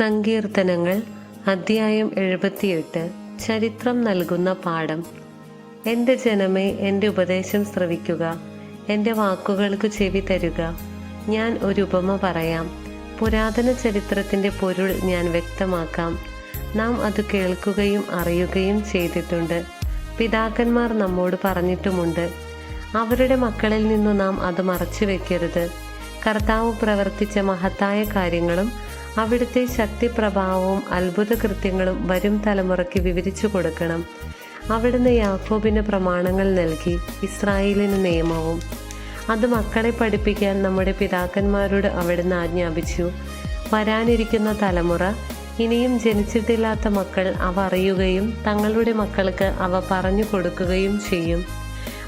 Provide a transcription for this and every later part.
സങ്കീർത്തനങ്ങൾ അധ്യായം എഴുപത്തിയെട്ട് ചരിത്രം നൽകുന്ന പാഠം. എന്റെ ജനമേ എന്റെ ഉപദേശം ശ്രവിക്കുക. എന്റെ വാക്കുകൾക്ക് ചെവി തരുക. ഞാൻ ഒരു ഉപമ പറയാം. പുരാതന ചരിത്രത്തിന്റെ പൊരുൾ ഞാൻ വ്യക്തമാക്കാം. നാം അത് കേൾക്കുകയും അറിയുകയും ചെയ്തിട്ടുണ്ട്. പിതാക്കന്മാർ നമ്മോട് പറഞ്ഞിട്ടുമുണ്ട്. അവരുടെ മക്കളിൽ നിന്നു നാം അത് മറച്ചു വെക്കരുത് കർത്താവ് പ്രവർത്തിച്ച മഹത്തായ കാര്യങ്ങളും അവിടുത്തെ ശക്തിപ്രഭാവവും അത്ഭുത കൃത്യങ്ങളും വരും തലമുറയ്ക്ക് വിവരിച്ചു കൊടുക്കണം. അവിടുന്ന് യാക്കോബിന് പ്രമാണങ്ങൾ നൽകി ഇസ്രായേലിന് നിയമവും. അത് മക്കളെ പഠിപ്പിക്കാൻ നമ്മുടെ പിതാക്കന്മാരോട് അവിടുന്ന് ആജ്ഞാപിച്ചു. വരാനിരിക്കുന്ന തലമുറ ഇനിയും ജനിച്ചിട്ടില്ലാത്ത മക്കൾ അവ അറിയുകയും തങ്ങളുടെ മക്കൾക്ക് അവ പറഞ്ഞു കൊടുക്കുകയും ചെയ്യും.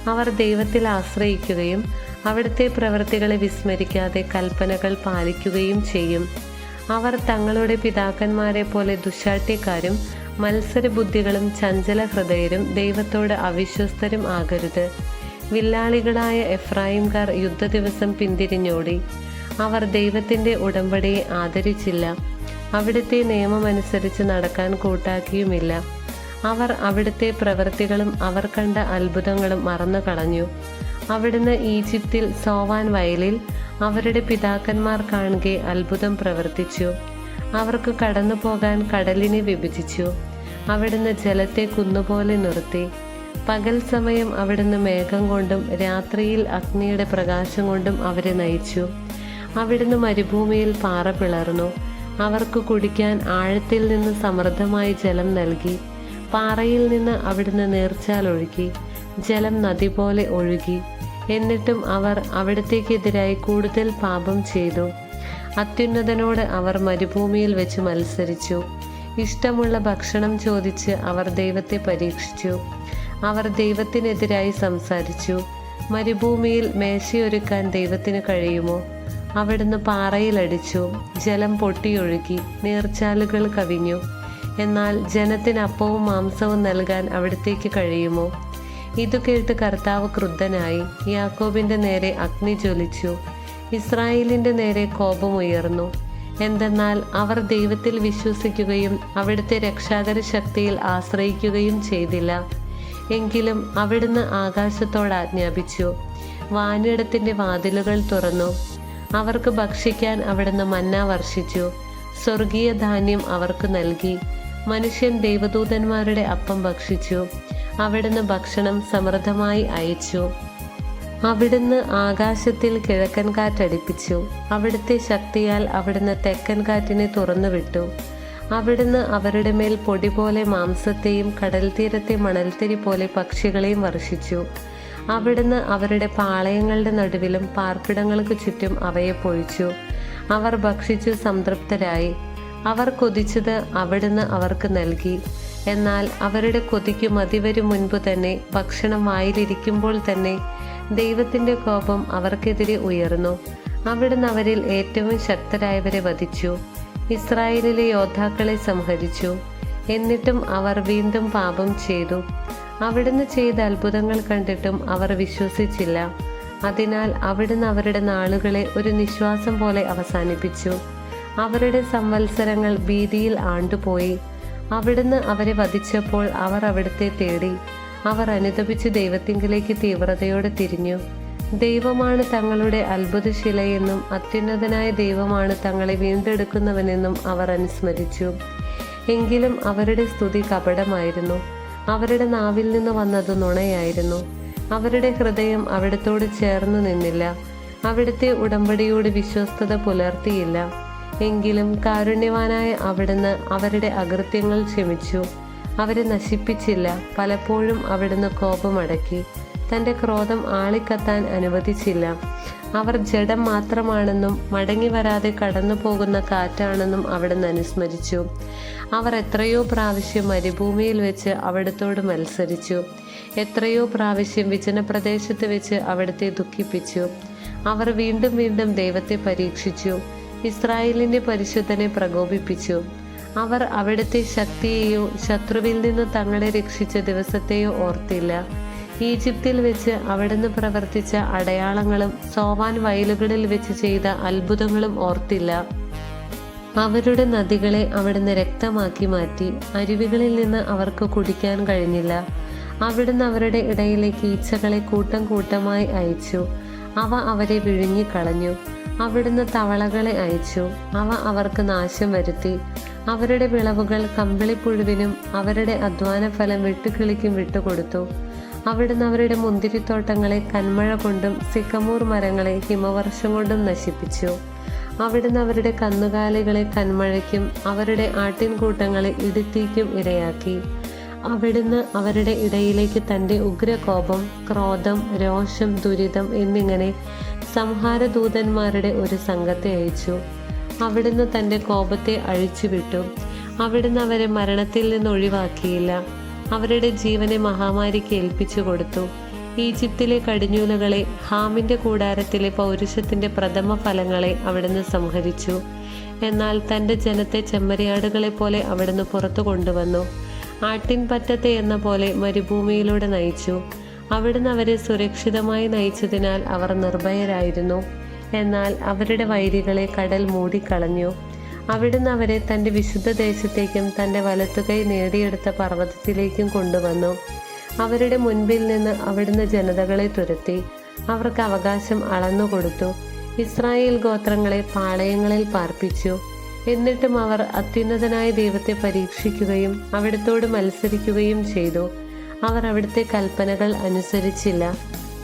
അവർ ദൈവത്തിൽ ആശ്രയിക്കുകയും അവിടുത്തെ പ്രവൃത്തികളെ വിസ്മരിക്കാതെ കൽപ്പനകൾ പാലിക്കുകയും ചെയ്യും. അവർ തങ്ങളുടെ പിതാക്കന്മാരെ പോലെ ദുശാഠ്യക്കാരും മത്സരബുദ്ധികളും ചഞ്ചല ഹൃദയരും ദൈവത്തോട് അവിശ്വസ്തരും ആകരുത്. വില്ലാളികളായ എഫ്രായിംകാർ യുദ്ധ ദിവസം പിന്തിരിഞ്ഞോടി. അവർ ദൈവത്തിന്റെ ഉടമ്പടിയെ ആദരിച്ചില്ല. അവിടുത്തെ നിയമമനുസരിച്ച് നടക്കാൻ കൂട്ടാക്കിയുമില്ല. അവർ അവിടുത്തെ പ്രവൃത്തികളും അവർ കണ്ട അത്ഭുതങ്ങളും മറന്നു കളഞ്ഞു അവിടുന്ന് ഈജിപ്തിൽ സോവാൻ വയലിൽ അവരുടെ പിതാക്കന്മാർ കാണുകെ അത്ഭുതം പ്രവർത്തിച്ചു. അവർക്ക് കടന്നു പോകാൻ കടലിനെ വിഭജിച്ചു. അവിടുന്ന് ജലത്തെ കുന്നുപോലെ നിർത്തി. പകൽ സമയം അവിടുന്ന് മേഘം കൊണ്ടും രാത്രിയിൽ അഗ്നിയുടെ പ്രകാശം കൊണ്ടും അവരെ നയിച്ചു. അവിടുന്ന് മരുഭൂമിയിൽ പാറ പിളർന്നു. അവർക്ക് കുടിക്കാൻ ആഴത്തിൽ നിന്ന് സമൃദ്ധമായി ജലം നൽകി. പാറയിൽ നിന്ന് അവിടുന്ന് നേർച്ചാൽ ഒഴുകി. ജലം നദി പോലെ ഒഴുകി. എന്നിട്ടും അവർ അവിടത്തേക്കെതിരായി കൂടുതൽ പാപം ചെയ്തു. അത്യുന്നതനോട് അവർ മരുഭൂമിയിൽ വെച്ച് മത്സരിച്ചു. ഇഷ്ടമുള്ള ഭക്ഷണം ചോദിച്ച് അവർ ദൈവത്തെ പരീക്ഷിച്ചു. അവർ ദൈവത്തിനെതിരായി സംസാരിച്ചു. മരുഭൂമിയിൽ മേശയൊരുക്കാൻ ദൈവത്തിന് കഴിയുമോ? അവിടുന്ന് പാറയിലടിച്ചു ജലം പൊട്ടിയൊഴുകി. നീർച്ചാലുകൾ കവിഞ്ഞു. എന്നാൽ ജനത്തിന് അപ്പവും മാംസവും നൽകാൻ അവിടത്തേക്ക് കഴിയുമോ? ഇതു കേട്ട് കർത്താവ് ക്രുദ്ധനായി യാക്കോബിന്റെ നേരെ അഗ്നി ജ്വലിച്ചു. ഇസ്രായേലിന്റെ നേരെ കോപമുയർന്നു എന്തെന്നാൽ അവർ ദൈവത്തിൽ വിശ്വസിക്കുകയും അവിടുത്തെ രക്ഷാകര ശക്തിയിൽ ആശ്രയിക്കുകയും ചെയ്തില്ല. എങ്കിലും അവിടുന്ന് ആകാശത്തോട് ആജ്ഞാപിച്ചു. വാനിടത്തിന്റെ വാതിലുകൾ തുറന്നു. അവർക്ക് ഭക്ഷിക്കാൻ അവിടുന്ന് മന്ന വർഷിച്ചു. സ്വർഗീയ ധാന്യം അവർക്ക് നൽകി. മനുഷ്യൻ ദൈവദൂതന്മാരുടെ അപ്പം ഭക്ഷിച്ചു. അവിടുന്ന് ഭക്ഷണം സമൃദ്ധമായി അയച്ചു. അവിടുന്ന് ആകാശത്തിൽ കിഴക്കൻ കാറ്റടിപ്പിച്ചു. അവിടുത്തെ ശക്തിയാൽ അവിടുന്ന് തെക്കൻ കാറ്റിനെ തുറന്നുവിട്ടു. അവിടുന്ന് അവരുടെ മേൽ പൊടി പോലെ മാംസത്തെയും കടൽ തീരത്തെ മണൽത്തിരി പോലെ പക്ഷികളെയും വർഷിച്ചു. അവിടുന്ന് അവരുടെ പാളയങ്ങളുടെ നടുവിലും പാർപ്പിടങ്ങൾക്ക് ചുറ്റും അവയെ പൊഴിച്ചു. അവർ ഭക്ഷിച്ചു സംതൃപ്തരായി. അവർ കൊതിച്ചത് അവിടുന്ന് അവർക്ക് നൽകി. എന്നാൽ അവരുടെ കൊതിക്കു മതിവരും മുൻപ് തന്നെ ഭക്ഷണം വായിലിരിക്കുമ്പോൾ തന്നെ ദൈവത്തിന്റെ കോപം അവർക്കെതിരെ ഉയർന്നു. അവിടുന്ന് അവരിൽ ഏറ്റവും ശക്തരായവരെ വധിച്ചു. ഇസ്രായേലിലെ യോദ്ധാക്കളെ സംഹരിച്ചു. എന്നിട്ടും അവർ വീണ്ടും പാപം ചെയ്തു. അവിടുന്ന് ചെയ്ത അത്ഭുതങ്ങൾ കണ്ടിട്ടും അവർ വിശ്വസിച്ചില്ല. അതിനാൽ അവിടുന്ന് അവരുടെ നാളുകളെ ഒരു നിശ്വാസം പോലെ അവസാനിപ്പിച്ചു. അവരുടെ സംവത്സരങ്ങൾ ഭീതിയിൽ ആണ്ടുപോയി. അവിടുന്ന് അവരെ വധിച്ചപ്പോൾ അവർ അവിടുത്തെ തേടി. അവർ അനുദപിച്ച് ദൈവത്തിങ്കിലേക്ക് തീവ്രതയോടെ തിരിഞ്ഞു. ദൈവമാണ് തങ്ങളുടെ അത്ഭുതശിലയെന്നും അത്യുന്നതനായ ദൈവമാണ് തങ്ങളെ വീണ്ടെടുക്കുന്നവനെന്നും അവർ അനുസ്മരിച്ചു. എങ്കിലും അവരുടെ സ്തുതി കപടമായിരുന്നു. അവരുടെ നാവിൽ നിന്ന് വന്നത് നുണയായിരുന്നു. അവരുടെ ഹൃദയം അവിടത്തോട് ചേർന്നു നിന്നില്ല. അവിടുത്തെ ഉടമ്പടിയോട് വിശ്വസ്തത പുലർത്തിയില്ല. എങ്കിലും കാരുണ്യവാനായ അവിടുന്ന് അവരുടെ അകൃത്യങ്ങൾ ക്ഷമിച്ചു. അവരെ നശിപ്പിച്ചില്ല. പലപ്പോഴും അവിടുന്ന് കോപമടക്കി തന്റെ ക്രോധം ആളിക്കത്താൻ അനുവദിച്ചില്ല. അവർ ജഡം മാത്രമാണെന്നും മടങ്ങി വരാതെ കടന്നു പോകുന്ന കാറ്റാണെന്നും അവിടുന്ന് അനുസ്മരിച്ചു. അവർ എത്രയോ പ്രാവശ്യം മരുഭൂമിയിൽ വെച്ച് അവിടത്തോട് മത്സരിച്ചു. എത്രയോ പ്രാവശ്യം വിജനപ്രദേശത്ത് വെച്ച് അവിടുത്തെ ദുഃഖിപ്പിച്ചു. അവർ വീണ്ടും വീണ്ടും ദൈവത്തെ പരീക്ഷിച്ചു. ഇസ്രായേലിന്റെ പരിശുദ്ധനെ പ്രകോപിപ്പിച്ചു. അവർ അവിടുത്തെ ശക്തിയെയോ ശത്രുവിൽ നിന്ന് തങ്ങളെ രക്ഷിച്ച ദിവസത്തെയോ ഓർത്തില്ല. ഈജിപ്തിൽ വെച്ച് അവിടുന്ന് പ്രവർത്തിച്ച അടയാളങ്ങളും സോവാൻ വയലുകളിൽ വെച്ച് ചെയ്ത അത്ഭുതങ്ങളും ഓർത്തില്ല. അവരുടെ നദികളെ അവിടുന്ന് രക്തമാക്കി മാറ്റി. അരുവികളിൽ നിന്ന് അവർക്ക് കുടിക്കാൻ കഴിഞ്ഞില്ല. അവിടുന്ന് അവരുടെ ഇടയിലേക്ക് ഈച്ചകളെ കൂട്ടം കൂട്ടമായി അയച്ചു. അവ അവരെ വിഴുങ്ങിക്കളഞ്ഞു. അവിടുന്ന് തവളകളെ അയച്ചു. അവ അവർക്ക് നാശം വരുത്തി. അവരുടെ വിളവുകൾ കമ്പിളിപ്പുഴുവിനും അവരുടെ അധ്വാന ഫലം വെട്ടുക്കിളിക്കും വിട്ടുകൊടുത്തു. അവിടുന്ന് അവരുടെ മുന്തിരിത്തോട്ടങ്ങളെ കന്മഴ കൊണ്ടും സിക്കമൂർ മരങ്ങളെ ഹിമവർഷം കൊണ്ടും നശിപ്പിച്ചു. അവിടുന്ന് അവരുടെ കന്നുകാലികളെ കന്മഴയ്ക്കും അവരുടെ ആട്ടിൻകൂട്ടങ്ങളെ ഇടുത്തിക്കും ഇരയാക്കി. അവിടുന്ന് അവരുടെ ഇടയിലേക്ക് തന്റെ ഉഗ്രകോപം ക്രോധം രോഷം ദുരിതം എന്നിങ്ങനെ സംഹാരദൂതന്മാരുടെ ഒരു സംഘത്തെ അയച്ചു. അവിടുന്ന് തന്റെ കോപത്തെ അഴിച്ചുവിട്ടു. അവിടുന്ന് അവരെ മരണത്തിൽ നിന്ന് ഒഴിവാക്കിയില്ല. അവരുടെ ജീവനെ മഹാമാരിക്ക് ഏൽപ്പിച്ചു കൊടുത്തു. ഈജിപ്തിലെ കടിഞ്ഞൂലുകളെ ഹാമിന്റെ കൂടാരത്തിലെ പൗരുഷത്തിന്റെ പ്രഥമ ഫലങ്ങളെ അവിടുന്ന് സംഹരിച്ചു. എന്നാൽ തന്റെ ജനത്തെ ചെമ്മരിയാടുകളെ പോലെ അവിടുന്ന് പുറത്തു കൊണ്ടുവന്നു. ആട്ടിൻപറ്റത്തെ എന്ന പോലെ മരുഭൂമിയിലൂടെ നയിച്ചു. അവിടുന്ന് അവരെ സുരക്ഷിതമായി നയിച്ചതിനാൽ അവർ നിർഭയരായിരുന്നു. എന്നാൽ അവരുടെ വൈരികളെ കടൽ മൂടിക്കളഞ്ഞു. അവിടുന്ന് അവരെ തന്റെ വിശുദ്ധ ദേശത്തേക്കും തന്റെ വലത്തുകൈ നേടിയെടുത്ത പർവതത്തിലേക്കും കൊണ്ടുവന്നു. അവരുടെ മുൻപിൽ നിന്ന് അവിടുന്ന് ജനതകളെ തുരത്തി. അവർക്ക് അവകാശം അളന്നുകൊടുത്തു. ഇസ്രായേൽ ഗോത്രങ്ങളെ പാളയങ്ങളിൽ പാർപ്പിച്ചു. എന്നിട്ടും അവർ അത്യുന്നതനായ ദൈവത്തെ പരീക്ഷിക്കുകയും അവിടത്തോട് മത്സരിക്കുകയും ചെയ്തു. അവർ അവിടുത്തെ കൽപ്പനകൾ അനുസരിച്ചില്ല.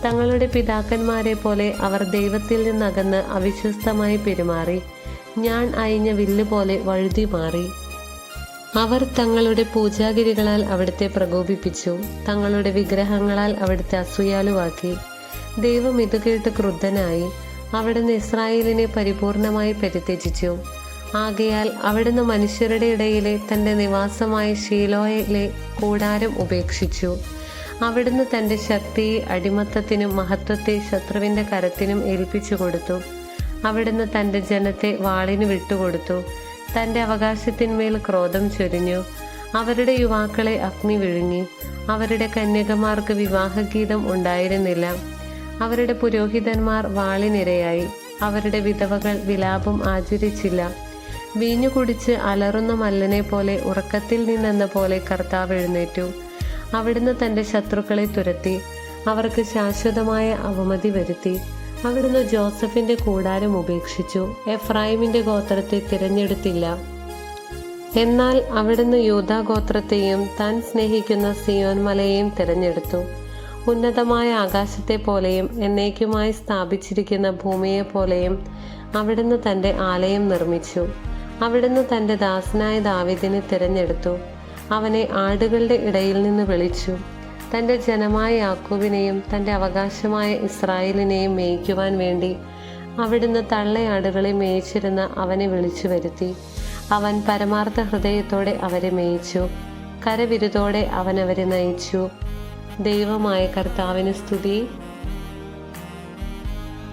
തങ്ങളുടെ പിതാക്കന്മാരെ പോലെ അവർ ദൈവത്തിൽ നിന്നകന്ന് അവിശ്വസ്തമായി പെരുമാറി. ഞാൻ അയഞ്ഞ വില്ല് പോലെ വഴുതി മാറി. അവർ തങ്ങളുടെ പൂജാഗിരികളാൽ അവിടുത്തെ പ്രകോപിപ്പിച്ചു. തങ്ങളുടെ വിഗ്രഹങ്ങളാൽ അവിടുത്തെ അസൂയാലുവാക്കി. ദൈവം ഇത് കേട്ട് ക്രുദ്ധനായി. അവിടുന്ന് ഇസ്രായേലിനെ പരിപൂർണമായി പരിത്യജിച്ചു. ആകയാൽ അവിടുന്ന് മനുഷ്യരുടെ ഇടയിലെ തന്റെ നിവാസമായ ഷീലോയിലെ കൂടാരം ഉപേക്ഷിച്ചു. അവിടുന്ന് തന്റെ ശക്തിയെ അടിമത്തത്തിനും മഹത്വത്തെ ശത്രുവിന്റെ കരത്തിനും ഏൽപ്പിച്ചു കൊടുത്തു. അവിടുന്ന് തന്റെ ജനത്തെ വാളിന് വിട്ടുകൊടുത്തു. തന്റെ അവകാശത്തിന്മേൽ ക്രോധം ചൊരിഞ്ഞു. അവരുടെ യുവാക്കളെ അഗ്നി വിഴുങ്ങി. അവരുടെ കന്യകമാർക്ക് വിവാഹഗീതം ഉണ്ടായിരുന്നില്ല. അവരുടെ പുരോഹിതന്മാർ വാളിനിരയായി. അവരുടെ വിധവകൾ വിലാപം ആചരിച്ചില്ല. വീഞ്ഞു കുടിച്ച് അലറുന്ന മല്ലനെ പോലെ ഉറക്കത്തിൽ നിന്നെന്ന പോലെ കർത്താവ് എഴുന്നേറ്റു. അവിടുന്ന് തന്റെ ശത്രുക്കളെ തുരത്തി അവർക്ക് ശാശ്വതമായ അവമതി വരുത്തി. അവിടുന്ന് ജോസഫിന്റെ കൂടാരം ഉപേക്ഷിച്ചു. എഫ്രൈമിന്റെ ഗോത്രത്തെ തിരഞ്ഞെടുത്തില്ല. എന്നാൽ അവിടുന്ന് യൂതാ ഗോത്രത്തെയും താൻ സ്നേഹിക്കുന്ന സിയോൻ മലയെയും തിരഞ്ഞെടുത്തു. ഉന്നതമായ ആകാശത്തെ പോലെയും എന്നേക്കുമായി സ്ഥാപിച്ചിരിക്കുന്ന ഭൂമിയെ പോലെയും അവിടുന്ന് തന്റെ ആലയം നിർമ്മിച്ചു. അവിടുന്ന് തന്റെ ദാസനായ ദാവിദിനെ തിരഞ്ഞെടുത്തു. അവനെ ആടുകളുടെ ഇടയിൽ നിന്ന് വിളിച്ചു. തന്റെ ജനമായ യാക്കോബിനെയും തന്റെ അവകാശമായ ഇസ്രായേലിനെയും മേയ്ക്കുവാൻ വേണ്ടി അവിടുന്ന് തള്ളയാടുകളെ മേയിച്ചിരുന്ന അവനെ വിളിച്ചു വരുത്തി. അവൻ പരമാർത്ഥ ഹൃദയത്തോടെ അവരെ മേയിച്ചു. കരവിരുതോടെ അവൻ അവരെ നയിച്ചു. ദൈവമായ കർത്താവിന് സ്തുതി.